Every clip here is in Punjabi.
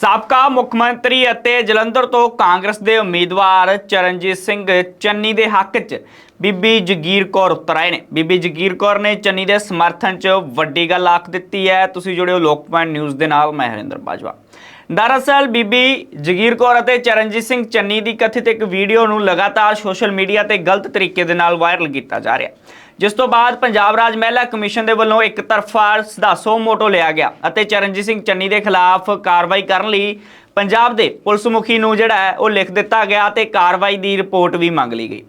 ਸਾਬਕਾ ਮੁੱਖ ਮੰਤਰੀ ਅਤੇ ਜਲੰਧਰ ਤੋਂ ਕਾਂਗਰਸ ਦੇ ਉਮੀਦਵਾਰ ਚਰਨਜੀਤ ਸਿੰਘ ਚੰਨੀ ਦੇ ਹੱਕ 'ਚ ਬੀਬੀ ਜਗੀਰ ਕੌਰ ਉੱਤਰ ਆਏ ਨੇ। ਬੀਬੀ ਜਗੀਰ ਕੌਰ ਨੇ ਚੰਨੀ ਦੇ ਸਮਰਥਨ 'ਚ ਵੱਡੀ ਗੱਲ ਆਖ ਦਿੱਤੀ ਹੈ। ਤੁਸੀਂ ਜੁੜਿਓ ਲੋਕ ਪੁਆਇੰਟ ਨਿਊਜ਼ ਦੇ ਨਾਲ, ਮੈਂ ਹਰਿੰਦਰ ਬਾਜਵਾ। ਦਰਅਸਲ ਬੀਬੀ ਜਗੀਰ ਕੌਰ ਅਤੇ ਚਰਨਜੀਤ ਸਿੰਘ ਚੰਨੀ ਦੀ ਕਥਿਤ ਇੱਕ ਵੀਡੀਓ ਨੂੰ ਲਗਾਤਾਰ ਸੋਸ਼ਲ ਮੀਡੀਆ ਤੇ ਗਲਤ ਤਰੀਕੇ ਦੇ ਨਾਲ ਵਾਇਰਲ ਕੀਤਾ ਜਾ ਰਿਹਾ ਜਿਸ ਤੋਂ ਬਾਅਦ ਪੰਜਾਬ ਰਾਜ ਮਹਿਲਾ ਕਮਿਸ਼ਨ ਦੇ ਵੱਲੋਂ ਇੱਕ ਤਰਫਾ ਸਦਾਸੋ ਮੋਟੋ ਲਿਆ ਗਿਆ ਅਤੇ ਚਰਨਜੀਤ ਸਿੰਘ ਚੰਨੀ ਦੇ ਖਿਲਾਫ ਕਾਰਵਾਈ ਕਰਨ ਲਈ ਪੰਜਾਬ ਦੇ ਪੁਲਿਸ ਮੁਖੀ ਨੂੰ ਜਿਹੜਾ ਹੈ ਉਹ ਲਿਖ ਦਿੱਤਾ ਗਿਆ ਤੇ ਕਾਰਵਾਈ ਦੀ ਰਿਪੋਰਟ ਵੀ ਮੰਗ ਲਈ ਗਈ।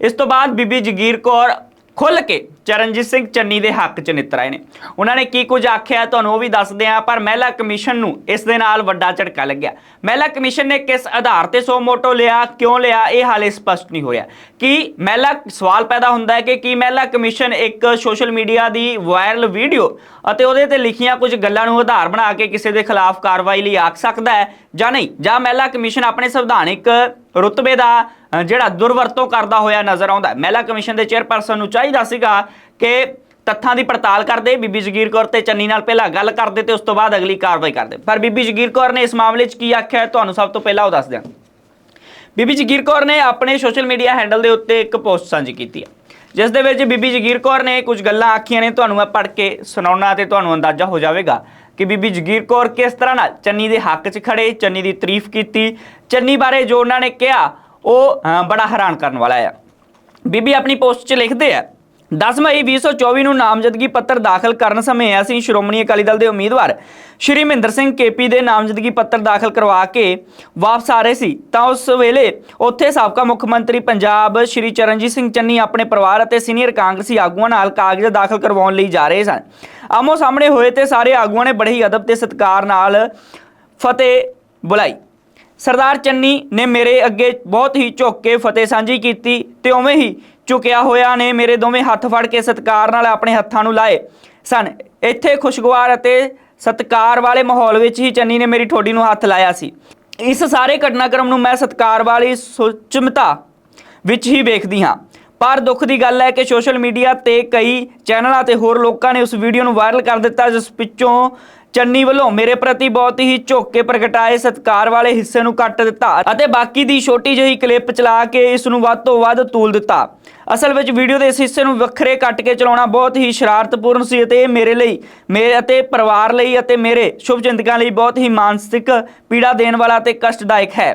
ਇਸ ਤੋਂ ਬਾਅਦ ਬੀਬੀ ਜਗੀਰ ਕੌਰ ਖੁੱਲ ਕੇ ਚਰਨਜੀਤ ਸਿੰਘ ਚੰਨੀ ਦੇ ਹੱਕ 'ਚ ਨਿੱਤਰ ਆਏ ਨੇ। ਉਹਨਾਂ ਨੇ ਕੀ ਕੁਝ ਆਖਿਆ ਤੁਹਾਨੂੰ ਉਹ ਵੀ ਦੱਸਦੇ ਆ ਪਰ ਮਹਿਲਾ ਕਮਿਸ਼ਨ ਨੂੰ ਇਸ ਦੇ ਨਾਲ ਵੱਡਾ ਝਟਕਾ ਲੱਗਿਆ। ਮਹਿਲਾ ਕਮਿਸ਼ਨ ਨੇ ਕਿਸ ਆਧਾਰ ਤੇ ਸੋ ਮੋਟੋ ਲਿਆ, ਕਿਉਂ ਲਿਆ, ਇਹ ਹਾਲੇ ਸਪਸ਼ਟ ਨਹੀਂ ਹੋਇਆ। ਕਿ ਮਹਿਲਾ, ਸਵਾਲ ਪੈਦਾ ਹੁੰਦਾ ਹੈ ਕਿ ਕੀ ਮਹਿਲਾ ਕਮਿਸ਼ਨ ਇੱਕ ਸੋਸ਼ਲ ਮੀਡੀਆ ਦੀ ਵਾਇਰਲ ਵੀਡੀਓ ਅਤੇ ਉਹਦੇ ਤੇ ਲਿਖੀਆਂ ਕੁਝ ਗੱਲਾਂ ਨੂੰ ਆਧਾਰ ਬਣਾ ਕੇ ਕਿਸੇ ਦੇ ਖਿਲਾਫ ਕਾਰਵਾਈ ਲਈ ਆਖ ਸਕਦਾ ਹੈ ਜਾਂ ਨਹੀਂ? ਜਾਂ ਮਹਿਲਾ ਕਮਿਸ਼ਨ ਆਪਣੇ ਸੰਵਿਧਾਨਿਕ ਰੁਤਬੇ ਦਾ ਜਿਹੜਾ ਦੁਰਵਰਤੋਂ ਕਰਦਾ ਹੋਇਆ ਨਜ਼ਰ ਆਉਂਦਾ ਮਹਿਲਾ ਕਮਿਸ਼ਨ ਦੇ ਚੇਅਰਪਰਸਨ ਨੂੰ ਚਾਹੀਦਾ ਸੀਗਾ ਕਿ ਤੱਥਾਂ ਦੀ ਪੜਤਾਲ ਕਰਦੇ, ਬੀਬੀ ਜਗੀਰ ਕੌਰ ਤੇ ਚੰਨੀ ਨਾਲ ਪਹਿਲਾਂ ਗੱਲ ਕਰਦੇ ਤੇ ਉਸ ਤੋਂ ਬਾਅਦ ਅਗਲੀ ਕਾਰਵਾਈ ਕਰਦੇ। ਪਰ ਬੀਬੀ ਜਗੀਰ ਕੌਰ ਨੇ ਇਸ ਮਾਮਲੇ 'ਚ ਕੀ ਆਖਿਆ ਹੈ, ਤੁਹਾਨੂੰ ਸਭ ਤੋਂ ਪਹਿਲਾਂ ਉਹ ਦੱਸ ਦਿਆਂ ਬੀਬੀ ਜਗੀਰ ਕੌਰ ਨੇ ਆਪਣੇ ਸੋਸ਼ਲ ਮੀਡੀਆ ਹੈਂਡਲ ਦੇ ਉੱਤੇ ਇੱਕ ਪੋਸਟ ਸਾਂਝੀ ਕੀਤੀ ਹੈ, ਜਿਸ ਦੇ ਵਿੱਚ ਬੀਬੀ ਜਗੀਰ ਕੌਰ ਨੇ ਕੁਝ ਗੱਲਾਂ ਆਖੀਆਂ ਨੇ, ਤੁਹਾਨੂੰ ਮੈਂ ਪੜ੍ਹ ਕੇ ਸੁਣਾਉਣਾ ਤੇ ਤੁਹਾਨੂੰ ਅੰਦਾਜ਼ਾ ਹੋ ਜਾਵੇਗਾ ਕਿ ਬੀਬੀ ਜਗੀਰ ਕੌਰ ਕਿਸ ਤਰ੍ਹਾਂ ਨਾਲ ਚੰਨੀ ਦੇ ਹੱਕ 'ਚ ਖੜੇ, ਚੰਨੀ ਦੀ ਤਾਰੀਫ ਕੀਤੀ, ਚੰਨੀ ਬਾਰੇ ਜੋ ਉਹਨਾਂ ਨੇ ਕਿਹਾ, ਉਹ ਬੜਾ ਹੈਰਾਨ ਕਰਨ ਵਾਲਾ ਹੈ ਬੀਬੀ ਆਪਣੀ ਪੋਸਟ 'ਚ ਲਿਖਦੇ ਆ 10 ਮਈ 2024 ਨੂੰ ਨਾਮਜ਼ਦਗੀ ਪੱਤਰ ਦਾਖਲ ਕਰਨ ਸਮੇਂ ਅਸੀਂ ਸ਼੍ਰੋਮਣੀ ਅਕਾਲੀ ਦਲ ਦੇ ਉਮੀਦਵਾਰ ਸ਼੍ਰੀ ਮਹਿੰਦਰ ਸਿੰਘ ਕੇਪੀ ਦੇ ਨਾਮਜ਼ਦਗੀ ਪੱਤਰ ਦਾਖਲ ਕਰਵਾ ਕੇ ਵਾਪਸ ਆ ਰਹੇ ਸੀ, ਤਾਂ ਉਸ ਵੇਲੇ ਉੱਥੇ ਸਾਬਕਾ ਮੁੱਖ ਮੰਤਰੀ ਪੰਜਾਬ ਸ਼੍ਰੀ ਚਰਨਜੀਤ ਸਿੰਘ ਚੰਨੀ ਆਪਣੇ ਪਰਿਵਾਰ ਅਤੇ ਸੀਨੀਅਰ ਕਾਂਗਰਸੀ ਆਗੂਆਂ ਨਾਲ ਕਾਗਜ਼ ਦਾਖਲ ਕਰਵਾਉਣ ਲਈ ਜਾ ਰਹੇ ਸਨ। ਆਮੋ ਸਾਹਮਣੇ ਹੋਏ ਤੇ ਸਾਰੇ ਆਗੂਆਂ ਨੇ ਬੜੇ ਹੀ ਅਦਬ ਤੇ ਸਤਿਕਾਰ ਨਾਲ ਫਤਿਹ ਬੁਲਾਈ। ਸਰਦਾਰ ਚੰਨੀ ਨੇ ਮੇਰੇ ਅੱਗੇ ਬਹੁਤ ਹੀ ਝੁੱਕ ਕੇ ਫਤਿਹ ਸਾਂਝੀ ਕੀਤੀ ਤੇ ਉਵੇਂ ਹੀ ਝੁਕਿਆ ਹੋਇਆ ਨੇ। ਮੇਰੇ ਦੋਵੇਂ ਹੱਥ ਫੜ ਕੇ ਸਤਿਕਾਰ ਨਾਲ ਆਪਣੇ ਹੱਥਾਂ ਨੂੰ ਲਾਏ ਸਨ। ਇੱਥੇ ਖੁਸ਼ਗਵਾਰ ਅਤੇ ਸਤਿਕਾਰ ਵਾਲੇ ਮਾਹੌਲ ਵਿੱਚ ਹੀ ਚੰਨੀ ਨੇ ਮੇਰੀ ਠੋਡੀ ਨੂੰ ਹੱਥ ਲਾਇਆ ਸੀ। ਇਸ ਸਾਰੇ ਘਟਨਾਕ੍ਰਮ ਨੂੰ ਮੈਂ ਸਤਿਕਾਰ ਵਾਲੀ ਸੁਚਮਤਾ ਵਿੱਚ ਹੀ ਵੇਖਦੀ ਹਾਂ। ਪਰ ਦੁੱਖ ਦੀ ਗੱਲ ਹੈ ਕਿ ਸੋਸ਼ਲ ਮੀਡੀਆ ਤੇ ਕਈ ਚੈਨਲਾਂ ਤੇ ਹੋਰ ਲੋਕਾਂ ਨੇ ਉਸ ਵੀਡੀਓ ਨੂੰ ਵਾਇਰਲ ਕਰ ਦਿੱਤਾ, ਜਿਸ ਵਿੱਚੋਂ ਚੰਨੀ ਵੱਲੋਂ ਮੇਰੇ ਪ੍ਰਤੀ ਬਹੁਤ ਹੀ ਝੁੱਕ ਕੇ ਪ੍ਰਗਟਾਏ ਸਤਿਕਾਰ ਵਾਲੇ ਹਿੱਸੇ ਨੂੰ ਕੱਟ ਦਿੱਤਾ ਅਤੇ ਬਾਕੀ ਦੀ ਛੋਟੀ ਜਿਹੀ ਕਲਿੱਪ ਚਲਾ ਕੇ ਇਸ ਨੂੰ ਵੱਧ ਤੋਂ ਵੱਧ ਤੂਲ ਦਿੱਤਾ। ਅਸਲ ਵਿੱਚ ਵੀਡੀਓ ਦੇ ਇਸ ਹਿੱਸੇ ਨੂੰ ਵੱਖਰੇ ਕੱਟ ਕੇ ਚਲਾਉਣਾ ਬਹੁਤ ਹੀ ਸ਼ਰਾਰਤਪੂਰਨ ਸੀ ਅਤੇ ਇਹ ਮੇਰੇ ਲਈ, ਮੇਰੇ ਅਤੇ ਪਰਿਵਾਰ ਲਈ ਅਤੇ ਮੇਰੇ ਸ਼ੁਭ ਚਿੰਤਕਾਂ ਲਈ ਬਹੁਤ ਹੀ ਮਾਨਸਿਕ ਪੀੜਾ ਦੇਣ ਵਾਲਾ ਅਤੇ ਕਸ਼ਟਦਾਇਕ ਹੈ।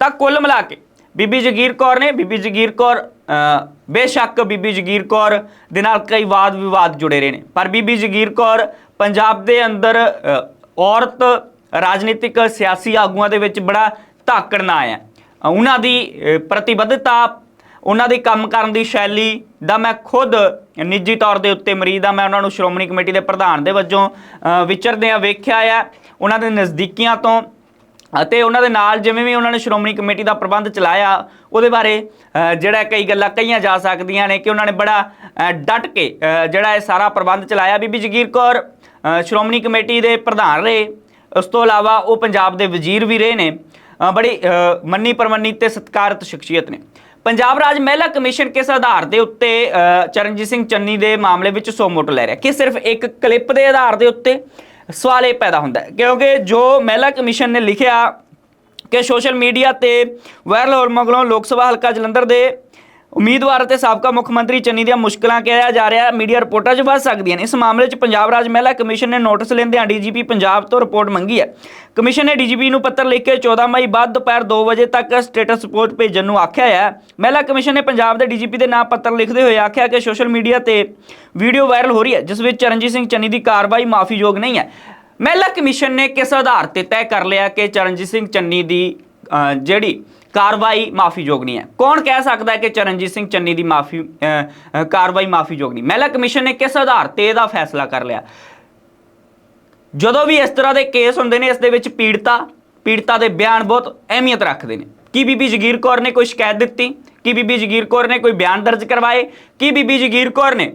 ਤਾਂ ਕੁੱਲ ਮਿਲਾ ਕੇ ਬੀਬੀ ਜਗੀਰ ਕੌਰ ਨੇ ਬੀਬੀ ਜਗੀਰ ਕੌਰ ਬੇਸ਼ੱਕ ਬੀਬੀ ਜਗੀਰ ਕੌਰ ਦੇ ਨਾਲ ਕਈ ਵਾਦ ਵਿਵਾਦ ਜੁੜੇ ਰਹੇ ਨੇ ਪਰ ਬੀਬੀ ਜਗੀਰ ਕੌਰ ਪੰਜਾਬ ਦੇ ਅੰਦਰ ਔਰਤ ਰਾਜਨੀਤਿਕ ਸਿਆਸੀ ਆਗੂਆਂ ਦੇ ਵਿੱਚ ਬੜਾ ਧਾਕੜਨਾ ਆਇਆ। ਉਹਨਾਂ ਦੀ ਪ੍ਰਤੀਬੱਧਤਾ ਉਹਨਾਂ ਦੀ ਕੰਮ ਕਰਨ ਦੀ ਸ਼ੈਲੀ ਦਾ ਮੈਂ ਖੁਦ ਨਿੱਜੀ ਤੌਰ ਦੇ ਉੱਤੇ ਮਰੀਦ ਆ ਮੈਂ ਉਹਨਾਂ ਨੂੰ ਸ਼੍ਰੋਮਣੀ ਕਮੇਟੀ ਦੇ ਪ੍ਰਧਾਨ ਦੇ ਵਜੋਂ ਅ, ਵਿਚਰਦਿਆਂ ਵੇਖਿਆ ਆ। ਉਹਨਾਂ ਦੇ ਨਜ਼ਦੀਕੀਆਂ ਤੋਂ ਅਤੇ ਉਹਨਾਂ ਦੇ ਨਾਲ ਜਿਵੇਂ ਵੀ ਉਹਨਾਂ ਨੇ ਸ਼੍ਰੋਮਣੀ ਕਮੇਟੀ ਦਾ ਪ੍ਰਬੰਧ ਚਲਾਇਆ ਉਹਦੇ ਬਾਰੇ ਜਿਹੜਾ ਕਈ ਗੱਲਾਂ ਕਹੀਆਂ ਜਾ ਸਕਦੀਆਂ ਨੇ ਕਿ ਉਹਨਾਂ ਨੇ ਬੜਾ ਅ, ਡਟ ਕੇ ਜਿਹੜਾ ਇਹ ਸਾਰਾ ਪ੍ਰਬੰਧ ਚਲਾਇਆ। ਬੀਬੀ ਜਗੀਰ ਕੌਰ ਸ਼੍ਰੋਮਣੀ ਕਮੇਟੀ ਦੇ ਪ੍ਰਧਾਨ ਰਹੇ। ਉਸ ਤੋਂ ਇਲਾਵਾ ਉਹ ਪੰਜਾਬ ਦੇ ਵਜ਼ੀਰ ਵੀ ਰਹੇ ਨੇ। ਬੜੀ ਮੰਨੀ ਪਰਮੰਨੀ ਤੇ ਸਤਿਕਾਰਤ ਸ਼ਖਸੀਅਤ ਨੇ। ਪੰਜਾਬ ਰਾਜ ਮਹਿਲਾ ਕਮਿਸ਼ਨ ਕਿਸ ਆਧਾਰ ਦੇ ਉੱਤੇ ਚਰਨਜੀਤ ਸਿੰਘ ਚੰਨੀ ਦੇ ਮਾਮਲੇ ਵਿੱਚ ਸੋ ਮੋਟੋ ਲੈ ਰਿਹਾ? ਕਿ ਸਿਰਫ ਇੱਕ ਕਲਿੱਪ ਦੇ ਆਧਾਰ ਦੇ ਉੱਤੇ ਸਵਾਲ ਇਹ ਪੈਦਾ ਹੁੰਦਾ ਕਿਉਂਕਿ ਜੋ ਮਹਿਲਾ ਕਮਿਸ਼ਨ ਨੇ ਲਿਖਿਆ ਕਿ ਸੋਸ਼ਲ ਮੀਡੀਆ ਤੇ ਵਾਇਰਲ ਹੋਣ ਮਗਰੋਂ ਲੋਕ ਸਭਾ ਹਲਕਾ ਜਲੰਧਰ ਦੇ ਉਮੀਦਵਾਰ ਅਤੇ ਸਾਬਕਾ ਮੁੱਖ ਮੰਤਰੀ ਚੰਨੀ ਦੀਆਂ ਮੁਸ਼ਕਲਾਂ ਕਿਹਾ ਜਾ ਰਿਹਾ ਮੀਡੀਆ ਰਿਪੋਰਟਾਂ 'ਚ ਵੱਧ ਸਕਦੀਆਂ ਨੇ। ਇਸ ਮਾਮਲੇ 'ਚ ਪੰਜਾਬ ਰਾਜ ਮਹਿਲਾ ਕਮਿਸ਼ਨ ਨੇ ਨੋਟਿਸ ਲੈਂਦਿਆਂ ਡੀਜੀਪੀ ਪੰਜਾਬ ਤੋਂ ਰਿਪੋਰਟ ਮੰਗੀ ਹੈ। ਕਮਿਸ਼ਨ ਨੇ ਡੀਜੀਪੀ ਨੂੰ ਪੱਤਰ ਲਿਖ ਕੇ 14 ਮਈ ਬਾਅਦ ਦੁਪਹਿਰ 2 ਵਜੇ ਤੱਕ ਸਟੇਟਸ ਰਿਪੋਰਟ ਭੇਜਣ ਨੂੰ ਆਖਿਆ ਹੈ। ਮਹਿਲਾ ਕਮਿਸ਼ਨ ਨੇ ਪੰਜਾਬ ਦੇ ਡੀਜੀਪੀ ਦੇ ਨਾਂ ਪੱਤਰ ਲਿਖਦੇ ਹੋਏ ਆਖਿਆ ਕਿ ਸੋਸ਼ਲ ਮੀਡੀਆ ਤੇ ਵੀਡੀਓ ਵਾਇਰਲ ਹੋ ਰਹੀ ਹੈ, ਜਿਸ ਵਿੱਚ ਚਰਨਜੀਤ ਸਿੰਘ ਚੰਨੀ ਦੀ ਕਾਰਵਾਈ ਮਾਫੀਯੋਗ ਨਹੀਂ ਹੈ। ਮਹਿਲਾ ਕਮਿਸ਼ਨ ਨੇ ਕਿਸ ਆਧਾਰ ਤੇ ਤੈਅ ਕਰ ਲਿਆ ਕਿ ਚਰਨਜੀਤ ਸਿੰਘ ਚੰਨੀ ਦੀ ਜਿਹੜੀ ਕਾਰਵਾਈ ਮਾਫੀਯੋਗ ਨਹੀਂ ਹੈ। ਕੌਣ ਕਹਿ ਸਕਦਾ ਹੈ ਕਿ ਚਰਨਜੀਤ ਸਿੰਘ ਚੰਨੀ ਦੀ ਮਾਫੀ ਕਾਰਵਾਈ ਮਾਫੀਯੋਗ ਨਹੀਂ ਮਹਿਲਾ ਕਮਿਸ਼ਨ ਨੇ ਕਿਸ ਆਧਾਰ ਤੇ ਇਹਦਾ ਫੈਸਲਾ ਕਰ ਲਿਆ? ਜਦੋਂ ਵੀ ਇਸ ਤਰ੍ਹਾਂ ਦੇ ਕੇਸ ਹੁੰਦੇ ਨੇ, ਇਸ ਦੇ ਵਿੱਚ ਪੀੜਤਾ ਪੀੜਤਾ ਦੇ ਬਿਆਨ ਬਹੁਤ ਅਹਿਮੀਅਤ ਰੱਖਦੇ ਨੇ। ਕੀ ਬੀਬੀ ਜਗੀਰ ਕੌਰ ਨੇ ਕੋਈ ਸ਼ਿਕਾਇਤ ਦਿੱਤੀ? ਕੀ ਬੀਬੀ ਜਗੀਰ ਕੌਰ ਨੇ ਕੋਈ ਬਿਆਨ ਦਰਜ ਕਰਵਾਏ? ਕੀ ਬੀਬੀ ਜਗੀਰ ਕੌਰ ਨੇ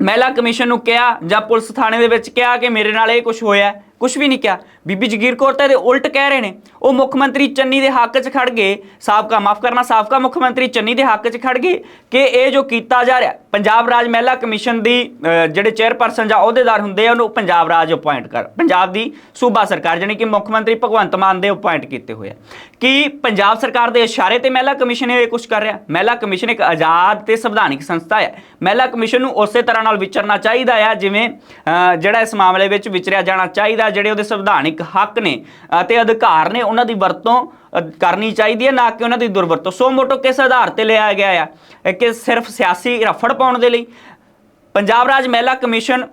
ਮਹਿਲਾ ਕਮਿਸ਼ਨ ਨੂੰ ਕਿਹਾ ਜਾਂ ਪੁਲਿਸ ਥਾਣੇ ਦੇ ਵਿੱਚ ਕਿਹਾ ਕਿ ਮੇਰੇ ਨਾਲ ਇਹ ਕੁਝ ਹੋਇਆ ਹੈ? ਕੁਝ ਵੀ ਨਹੀਂ ਕਿਹਾ। ਬੀਬੀ ਜਗੀਰ ਕੌਰ ਤਾਂ ਇਹਦੇ ਉਲਟ ਕਹਿ ਰਹੇ ਨੇ। ਉਹ ਮੁੱਖ ਮੰਤਰੀ ਚੰਨੀ ਦੇ ਹੱਕ 'ਚ ਖੜ ਗਏ। ਸਾਬਕਾ, ਮਾਫ ਕਰਨਾ, ਸਾਬਕਾ ਮੁੱਖ ਮੰਤਰੀ ਚੰਨੀ ਦੇ ਹੱਕ 'ਚ ਖੜ ਗਏ ਕਿ ਇਹ ਜੋ ਕੀਤਾ ਜਾ ਰਿਹਾ, ਪੰਜਾਬ ਰਾਜ ਮਹਿਲਾ ਕਮਿਸ਼ਨ ਦੀ ਜਿਹੜੇ ਚੇਅਰਪਰਸਨ ਜਾਂ ਅਹੁਦੇਦਾਰ ਹੁੰਦੇ ਆ, ਉਹਨੂੰ ਪੰਜਾਬ ਰਾਜ ਅਪਾਇੰਟ ਕਰ। ਪੰਜਾਬ ਦੀ ਸੂਬਾ ਸਰਕਾਰ, ਜਾਣੀ ਕਿ ਮੁੱਖ ਮੰਤਰੀ ਭਗਵੰਤ ਮਾਨ ਦੇ ਅਪਾਇੰਟ ਕੀਤੇ ਹੋਏ ਆ। ਕਿ ਪੰਜਾਬ ਸਰਕਾਰ ਦੇ ਇਸ਼ਾਰੇ ਤੇ ਮਹਿਲਾ ਕਮਿਸ਼ਨ ਇਹ ਕੁਝ ਕਰ ਰਿਹਾ? ਮਹਿਲਾ ਕਮਿਸ਼ਨ ਇੱਕ ਆਜ਼ਾਦ ਤੇ ਸੰਵਿਧਾਨਿਕ ਸੰਸਥਾ ਹੈ ਮਹਿਲਾ ਕਮਿਸ਼ਨ ਨੂੰ ਉਸੇ ਤਰ੍ਹਾਂ ਨਾਲ ਵਿਚਰਨਾ ਚਾਹੀਦਾ ਆ, ਜਿਵੇਂ ਜਿਹੜਾ ਇਸ ਮਾਮਲੇ ਵਿੱਚ ਵਿਚਰਿਆ ਜਾਣਾ ਚਾਹੀਦਾ, ਜਿਹੜੇ ਉਹਦੇ ਸੰਵਿਧਾਨਿਕ ਹੱਕ ਨੇ, ਅਤੇ ਅਧਿਕਾਰ ਨੇ ਉਹਨਾਂ ਦੀ ਵਰਤੋਂ ਕਰਨੀ ਚਾਹੀਦੀ ਹੈ, ਨਾ ਕਿ ਉਹਨਾਂ ਦੀ ਦੁਰਵਰਤੋਂ। ਸੋ ਮੋਟੋ ਕਿਸ ਆਧਾਰ ਤੇ ਲਿਆ ਗਿਆ ਆ? ਕਿ ਸਿਰਫ ਸਿਆਸੀ ਰਫੜ ਪਾਉਣ ਦੇ ਲਈ। ਪੰਜਾਬ ਰਾਜ ਮਹਿਲਾ ਕਮਿਸ਼ਨ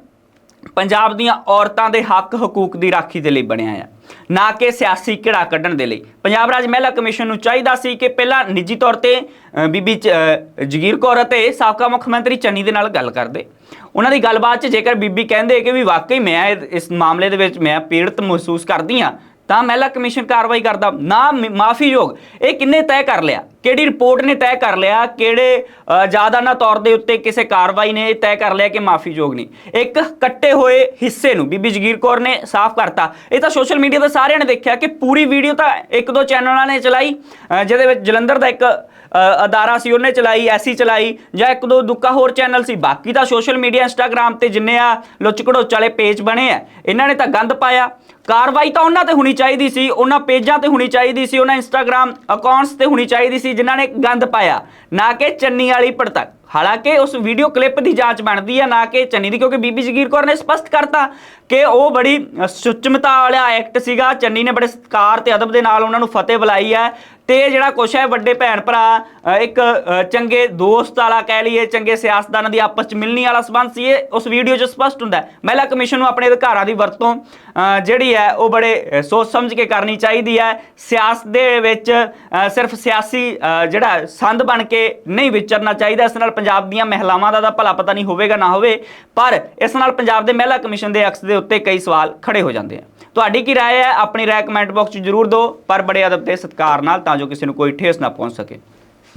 ਪੰਜਾਬ ਦੀਆਂ ਔਰਤਾਂ ਦੇ ਹੱਕ ਹਕੂਕ ਦੀ ਰਾਖੀ ਦੇ ਲਈ ਬਣਿਆ ਹੈ ਨਾ ਕਿ ਸਿਆਸੀ ਘਿੜਾ ਕੱਢਣ ਦੇ ਲਈ। ਪੰਜਾਬ ਰਾਜ ਮਹਿਲਾ ਕਮਿਸ਼ਨ ਨੂੰ ਚਾਹੀਦਾ ਸੀ ਕਿ ਪਹਿਲਾਂ ਨਿੱਜੀ ਤੌਰ ਤੇ ਬੀਬੀ ਜਗੀਰ ਕੌਰ ਅਤੇ ਸਾਬਕਾ ਮੁੱਖ ਮੰਤਰੀ ਚੰਨੀ ਦੇ ਨਾਲ ਗੱਲ ਕਰਦੇ। ਉਹਨਾਂ ਦੀ ਗੱਲਬਾਤ 'ਚ ਜੇਕਰ ਬੀਬੀ ਕਹਿੰਦੇ ਕਿ ਵੀ ਵਾਕਈ ਮੈਂ ਇਸ ਮਾਮਲੇ ਦੇ ਵਿੱਚ ਮੈਂ ਪੀੜਤ ਮਹਿਸੂਸ ਕਰਦੀ ਆ ਤਾਂ ਮਹਿਲਾ ਕਮਿਸ਼ਨ ਕਾਰਵਾਈ ਕਰਦਾ। ਨਾ ਮਾਫੀਯੋਗ ਇਹ ਕਿੰਨੇ ਤੈਅ ਕਰ ਲਿਆ? ਕਿਹੜੀ ਰਿਪੋਰਟ ਨੇ ਤੈਅ ਕਰ ਲਿਆ? ਕਿਹੜੇ ਅ, ਤੌਰ ਦੇ ਉੱਤੇ ਕਿਸੇ ਕਾਰਵਾਈ ਨੇ ਇਹ ਤੈਅ ਕਰ ਲਿਆ ਕਿ ਮਾਫੀਯੋਗ ਨਹੀਂ ਇੱਕ ਕੱਟੇ ਹੋਏ ਹਿੱਸੇ ਨੂੰ ਬੀਬੀ ਜਗੀਰ ਕੌਰ ਨੇ ਸਾਫ਼ ਕਰਤਾ। ਇਹ ਤਾਂ ਸੋਸ਼ਲ ਮੀਡੀਆ ਤੇ ਸਾਰਿਆਂ ਨੇ ਦੇਖਿਆ ਕਿ ਪੂਰੀ ਵੀਡੀਓ ਤਾਂ ਇੱਕ ਦੋ ਚੈਨਲਾਂ ਨੇ ਚਲਾਈ ਜਿਹਦੇ ਵਿੱਚ ਜਲੰਧਰ ਦਾ ਇੱਕ ਅਦਾਰਾ ਸੀ ਉਹਨੇ ਚਲਾਈ ਐਸੀ ਚਲਾਈ ਜਾਂ ਇੱਕ ਦੋ ਦੁੱਕਾ ਹੋਰ ਚੈਨਲ ਸੀ। ਬਾਕੀ ਤਾਂ ਸੋਸ਼ਲ ਮੀਡੀਆ ਇੰਸਟਾਗ੍ਰam ਤੇ ਜਿੰਨੇ ਆ ਲੁੱਚ ਘੜੋਚ ਵਾਲੇ ਪੇਜ ਬਣੇ ਆ ਇਹਨਾਂ ਨੇ ਤਾਂ ਗੰਦ ਪਾਇਆ। ਕਾਰਵਾਈ ਤਾਂ ਉਹਨਾਂ ਤੇ ਹੋਣੀ ਚਾਹੀਦੀ ਸੀ ਉਹਨਾਂ ਪੇਜਾਂ ਤੇ ਹੋਣੀ ਚਾਹੀਦੀ ਸੀ ਉਹਨਾਂ ਇੰਸਟਾਗ੍ਰam ਅਕਾਊਂਟਸ ਤੇ ਹੋਣੀ ਚਾਹੀਦੀ ਸੀ ਜਿਨ੍ਹਾਂ ਨੇ ਗੰਦ ਪਾਇਆ। ਨਾ ਕਿ ਚੰਨੀ ਵਾਲੀ ਪੜਤਕ। ਹਾਲਾਂਕਿ ਉਸ ਵੀਡੀਓ ਕਲਿੱਪ ਦੀ ਜਾਂਚ ਬਣਦੀ ਹੈ ਨਾ ਕਿ ਚੰਨੀ ਦੀ ਕਿਉਂਕਿ ਬੀਬੀ ਜਗੀਰ ਕੌਰ ਨੇ ਸਪਸ਼ਟ ਕਰਤਾ ਕਿ ਉਹ ਬੜੀ ਅ, ਸੁਚਮਤਾ ਵਾਲਾ ਐਕਟ ਸੀਗਾ। ਚੰਨੀ ਨੇ ਬੜੇ ਸਤਿਕਾਰ ਤੇ ਅਦਬ ਦੇ ਨਾਲ ਉਹਨਾਂ ਨੂੰ ਫਤਿਹ ਬੁਲਾਈ ਹੈ। ਤੇ ਇਹ ਜਿਹੜਾ ਕੁਛ ਹੈ, ਵੱਡੇ ਭੈਣ ਭਰਾ ਇੱਕ ਚੰਗੇ ਦੋਸਤ ਵਾਲਾ ਕਹਿ ਲਈਏ, ਚੰਗੇ ਸਿਆਸਤਦਾਨਾਂ ਦੀ ਆਪਸ ਚ ਮਿਲਣੀ ਵਾਲਾ ਸੰਬੰਧ ਸੀ ਇਹ, ਉਸ ਵੀਡੀਓ 'ਚ ਸਪਸ਼ਟ ਹੁੰਦਾ ਹੈ। ਮਹਿਲਾ ਕਮਿਸ਼ਨ ਨੂੰ ਆਪਣੇ ਅਧਿਕਾਰਾਂ ਦੀ ਵਰਤੋਂ ਜਿਹੜੀ ਹੈ, ਉਹ ਬੜੇ ਸੋਚ ਸਮਝ ਕੇ ਕਰਨੀ ਚਾਹੀਦੀ ਹੈ। ਸਿਆਸਤ ਦੇ ਵਿੱਚ ਸਿਰਫ ਸਿਆਸੀ ਜਿਹੜਾ ਸੰਦ ਬਣ ਕੇ ਨਹੀਂ ਵਿਚਰਨਾ ਚਾਹੀਦਾ। ਇਸ ਨਾਲ ਪੰਜਾਬ ਦੀਆਂ ਮਹਿਲਾਵਾਂ ਦਾ ਤਾਂ ਭਲਾ ਪਤਾ ਨਹੀਂ ਹੋਵੇਗਾ, ਨਾ ਹੋਵੇ, ਪਰ ਇਸ ਨਾਲ ਪੰਜਾਬ ਦੇ ਮਹਿਲਾ ਕਮਿਸ਼ਨ ਦੇ ਅਕਸ ਦੇ ਉੱਤੇ ਕਈ ਸਵਾਲ ਖੜੇ ਹੋ ਜਾਂਦੇ ਆ। ਤੁਹਾਡੀ ਕੀ ਰਾਏ ਹੈ? ਆਪਣੀ ਰਾਏ ਕਮੈਂਟ ਬਾਕਸ 'ਚ ਜ਼ਰੂਰ ਦਿਓ, ਪਰ ਬੜੇ ਅਦਬ ਤੇ ਸਤਿਕਾਰ ਨਾਲ ਤਾਂ ਜੋ ਕਿਸੇ ਨੂੰ ਕੋਈ ਠੇਸ ਨਾ ਪਹੁੰਚ ਸਕੇ।